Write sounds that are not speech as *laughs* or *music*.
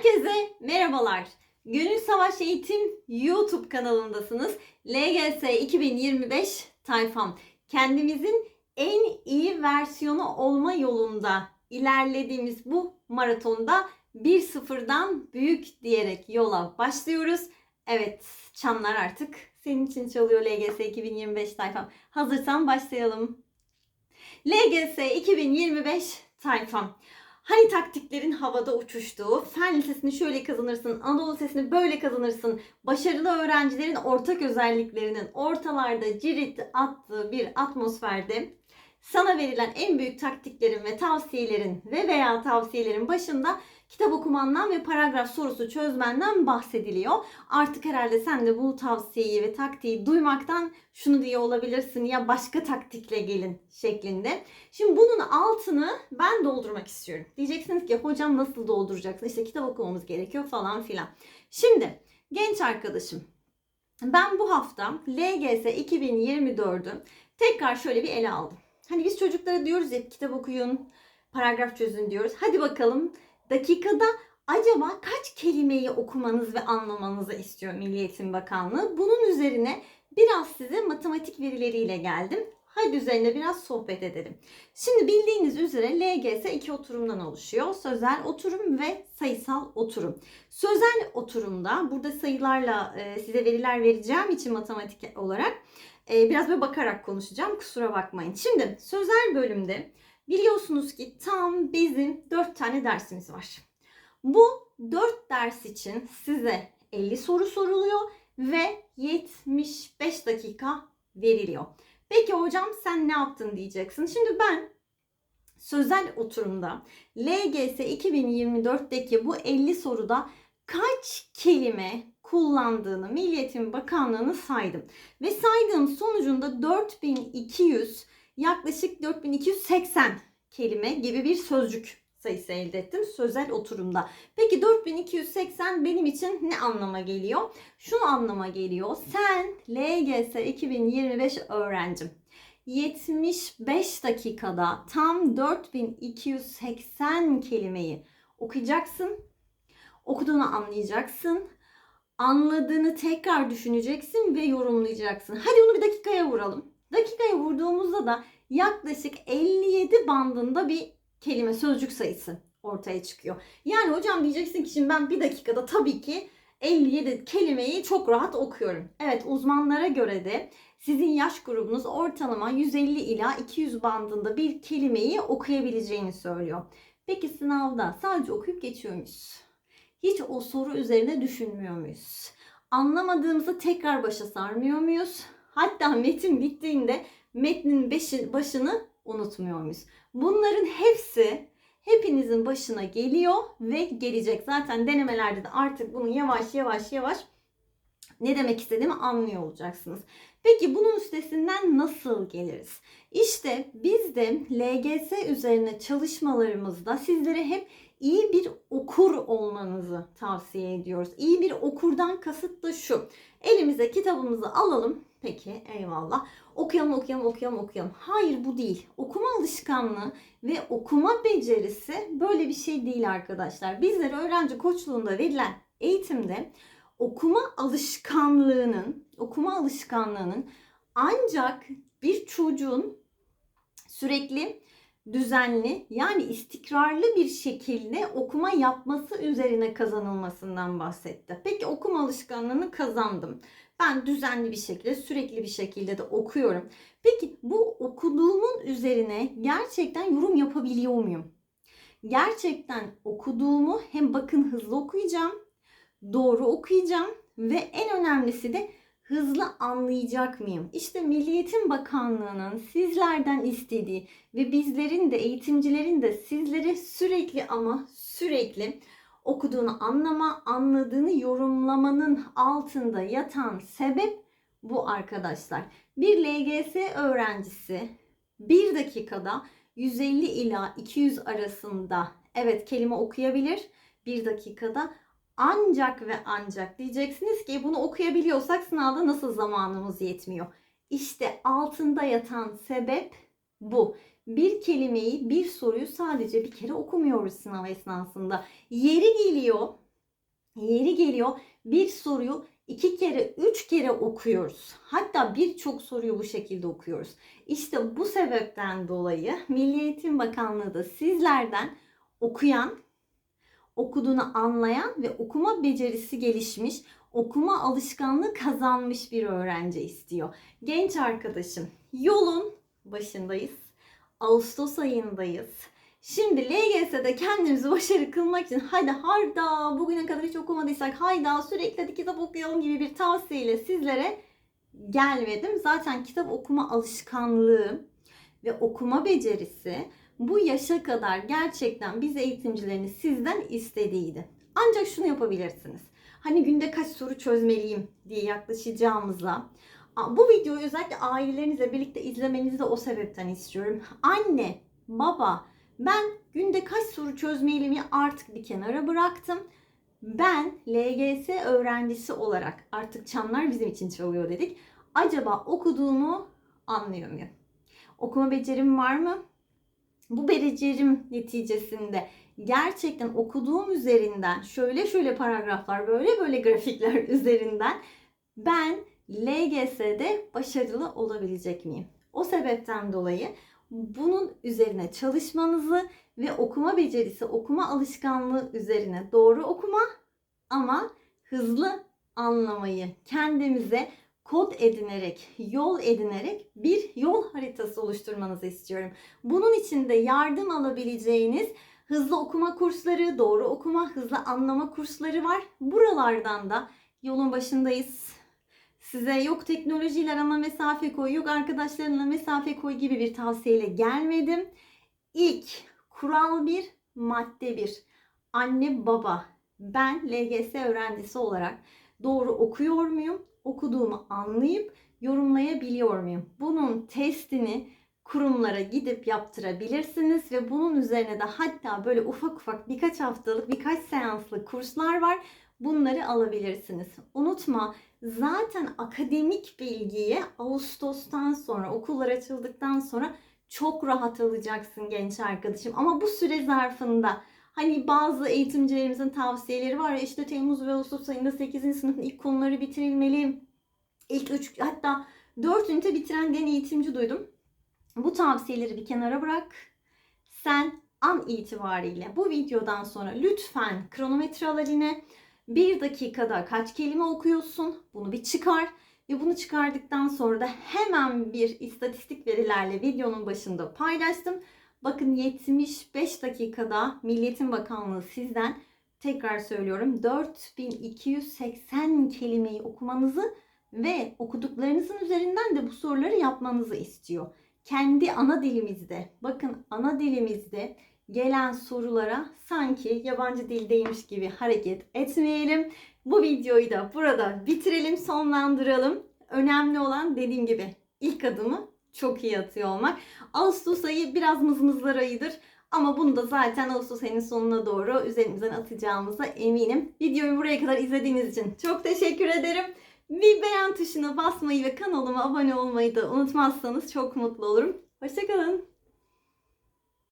Herkese merhabalar. Gönül Savaş Eğitim YouTube kanalındasınız. LGS 2025 tayfam. Kendimizin en iyi versiyonu olma yolunda ilerlediğimiz bu maratonda bir sıfırdan büyük diyerek yola başlıyoruz. Evet, çanlar artık senin için çalıyor LGS 2025 tayfam. Hazırsan başlayalım. LGS 2025 tayfam. Hani taktiklerin havada uçuştuğu, fen lisesini şöyle kazanırsın, Anadolu lisesini böyle kazanırsın, başarılı öğrencilerin ortak özelliklerinin ortalarda cirit attığı bir atmosferde sana verilen en büyük taktiklerin ve tavsiyelerin ve veya tavsiyelerin başında kitap okumandan ve paragraf sorusu çözmenden bahsediliyor. Artık herhalde sen de bu tavsiyeyi ve taktiği duymaktan şunu diye olabilirsin ya başka taktikle gelin şeklinde. Şimdi bunun altını ben doldurmak istiyorum. Diyeceksiniz ki hocam nasıl dolduracaksın? İşte kitap okumamız gerekiyor falan filan. Şimdi genç arkadaşım ben bu hafta LGS 2024'ü tekrar şöyle bir ele aldım. Hani biz çocuklara diyoruz ya kitap okuyun, paragraf çözün diyoruz. Hadi bakalım dakikada acaba kaç kelimeyi okumanız ve anlamanızı istiyor Milli Eğitim Bakanlığı? Bunun üzerine biraz size matematik verileriyle geldim. Hadi üzerine biraz sohbet edelim. Şimdi bildiğiniz üzere LGS iki oturumdan oluşuyor. Sözel oturum ve sayısal oturum. Sözel oturumda burada sayılarla e, size veriler vereceğim için matematik olarak e, biraz böyle bakarak konuşacağım. Kusura bakmayın. Şimdi sözel bölümde biliyorsunuz ki tam bizim 4 tane dersimiz var. Bu 4 ders için size 50 soru soruluyor ve 75 dakika veriliyor. Peki hocam sen ne yaptın diyeceksin. Şimdi ben sözel oturumda LGS 2024'teki bu 50 soruda kaç kelime kullandığını Milli Eğitim Bakanlığı'nı saydım. Ve saydığım sonucunda 4200 yaklaşık 4280 kelime gibi bir sözcük sayısı elde ettim sözel oturumda. Peki 4280 benim için ne anlama geliyor? Şunu anlama geliyor. Sen LGS 2025 öğrencim. 75 dakikada tam 4280 kelimeyi okuyacaksın. Okuduğunu anlayacaksın. Anladığını tekrar düşüneceksin ve yorumlayacaksın. Hadi onu bir dakikaya vuralım. Dakikaya vurduğumuzda da yaklaşık 57 bandında bir kelime sözcük sayısı ortaya çıkıyor. Yani hocam diyeceksin ki şimdi ben bir dakikada tabii ki 57 kelimeyi çok rahat okuyorum. Evet uzmanlara göre de sizin yaş grubunuz ortalama 150 ila 200 bandında bir kelimeyi okuyabileceğini söylüyor. Peki sınavda sadece okuyup geçiyor muyuz? Hiç o soru üzerine düşünmüyor muyuz? Anlamadığımızı tekrar başa sarmıyor muyuz? Hatta metin bittiğinde metnin başını unutmuyor muyuz? Bunların hepsi hepinizin başına geliyor ve gelecek. Zaten denemelerde de artık bunu yavaş yavaş yavaş ne demek istediğimi anlıyor olacaksınız. Peki bunun üstesinden nasıl geliriz? İşte biz de LGS üzerine çalışmalarımızda sizlere hep iyi bir okur olmanızı tavsiye ediyoruz. İyi bir okurdan kasıt da şu. Elimize kitabımızı alalım. Peki eyvallah. Okuyalım okuyalım okuyalım okuyalım. Hayır bu değil. Okuma alışkanlığı ve okuma becerisi böyle bir şey değil arkadaşlar. Bizlere öğrenci koçluğunda verilen eğitimde okuma alışkanlığının okuma alışkanlığının ancak bir çocuğun sürekli düzenli yani istikrarlı bir şekilde okuma yapması üzerine kazanılmasından bahsetti. Peki okuma alışkanlığını kazandım. Ben düzenli bir şekilde, sürekli bir şekilde de okuyorum. Peki bu okuduğumun üzerine gerçekten yorum yapabiliyor muyum? Gerçekten okuduğumu hem bakın hızlı okuyacağım, doğru okuyacağım ve en önemlisi de hızlı anlayacak mıyım? İşte Milli Eğitim Bakanlığı'nın sizlerden istediği ve bizlerin de eğitimcilerin de sizlere sürekli ama sürekli okuduğunu anlama, anladığını yorumlamanın altında yatan sebep bu arkadaşlar. Bir LGS öğrencisi bir dakikada 150 ila 200 arasında evet kelime okuyabilir. Bir dakikada ancak ve ancak diyeceksiniz ki bunu okuyabiliyorsak sınavda nasıl zamanımız yetmiyor? İşte altında yatan sebep bu. Bir kelimeyi, bir soruyu sadece bir kere okumuyoruz sınav esnasında. Yeri geliyor Yeri geliyor bir soruyu iki kere, üç kere okuyoruz. Hatta birçok soruyu bu şekilde okuyoruz. İşte bu sebepten dolayı Milli Eğitim Bakanlığı da sizlerden okuyan, okuduğunu anlayan ve okuma becerisi gelişmiş, okuma alışkanlığı kazanmış bir öğrenci istiyor. Genç arkadaşım, yolun başındayız. Ağustos ayındayız. Şimdi LGS'de kendimizi başarı kılmak için hadi harda bugüne kadar hiç okumadıysak hayda sürekli hadi kitap okuyalım gibi bir tavsiyeyle sizlere gelmedim. Zaten kitap okuma alışkanlığı ve okuma becerisi bu yaşa kadar gerçekten biz eğitimcileriniz sizden istediğiydi. Ancak şunu yapabilirsiniz. Hani günde kaç soru çözmeliyim diye yaklaşacağımıza Aa, bu videoyu özellikle ailelerinizle birlikte izlemenizi de o sebepten istiyorum. Anne, baba, ben günde kaç soru çözmeliyimi artık bir kenara bıraktım. Ben LGS öğrencisi olarak artık çanlar bizim için çalıyor dedik. Acaba okuduğumu anlıyor muyum? Okuma becerim var mı? Bu becerim neticesinde gerçekten okuduğum üzerinden şöyle şöyle paragraflar, böyle böyle grafikler *laughs* üzerinden ben LGS'de başarılı olabilecek miyim? O sebepten dolayı bunun üzerine çalışmanızı ve okuma becerisi, okuma alışkanlığı üzerine doğru okuma ama hızlı anlamayı kendimize kod edinerek, yol edinerek bir yol haritası oluşturmanızı istiyorum. Bunun için de yardım alabileceğiniz hızlı okuma kursları, doğru okuma, hızlı anlama kursları var. Buralardan da yolun başındayız. Size yok teknolojiyle arama mesafe koy, yok arkadaşlarınla mesafe koy gibi bir tavsiyeyle gelmedim. İlk kural bir, madde bir. Anne baba, ben LGS öğrencisi olarak doğru okuyor muyum? Okuduğumu anlayıp yorumlayabiliyor muyum? Bunun testini kurumlara gidip yaptırabilirsiniz ve bunun üzerine de hatta böyle ufak ufak birkaç haftalık, birkaç seanslık kurslar var. Bunları alabilirsiniz. Unutma zaten akademik bilgiyi Ağustos'tan sonra okullar açıldıktan sonra çok rahat alacaksın genç arkadaşım. Ama bu süre zarfında hani bazı eğitimcilerimizin tavsiyeleri var ya işte Temmuz ve Ağustos ayında 8. sınıfın ilk konuları bitirilmeli. İlk 3 hatta 4 ünite bitiren den eğitimci duydum. Bu tavsiyeleri bir kenara bırak. Sen an itibariyle bu videodan sonra lütfen kronometre al eline. Bir dakikada kaç kelime okuyorsun? Bunu bir çıkar. Ve bunu çıkardıktan sonra da hemen bir istatistik verilerle videonun başında paylaştım. Bakın 75 dakikada Milliyetin Bakanlığı sizden tekrar söylüyorum 4280 kelimeyi okumanızı ve okuduklarınızın üzerinden de bu soruları yapmanızı istiyor. Kendi ana dilimizde, bakın ana dilimizde gelen sorulara sanki yabancı dildeymiş gibi hareket etmeyelim. Bu videoyu da burada bitirelim, sonlandıralım. Önemli olan dediğim gibi ilk adımı çok iyi atıyor olmak. Ağustos ayı biraz mızmızlar ayıdır. Ama bunu da zaten Ağustos ayının sonuna doğru üzerimizden atacağımıza eminim. Videoyu buraya kadar izlediğiniz için çok teşekkür ederim. Bir beğen tuşuna basmayı ve kanalıma abone olmayı da unutmazsanız çok mutlu olurum. Hoşçakalın.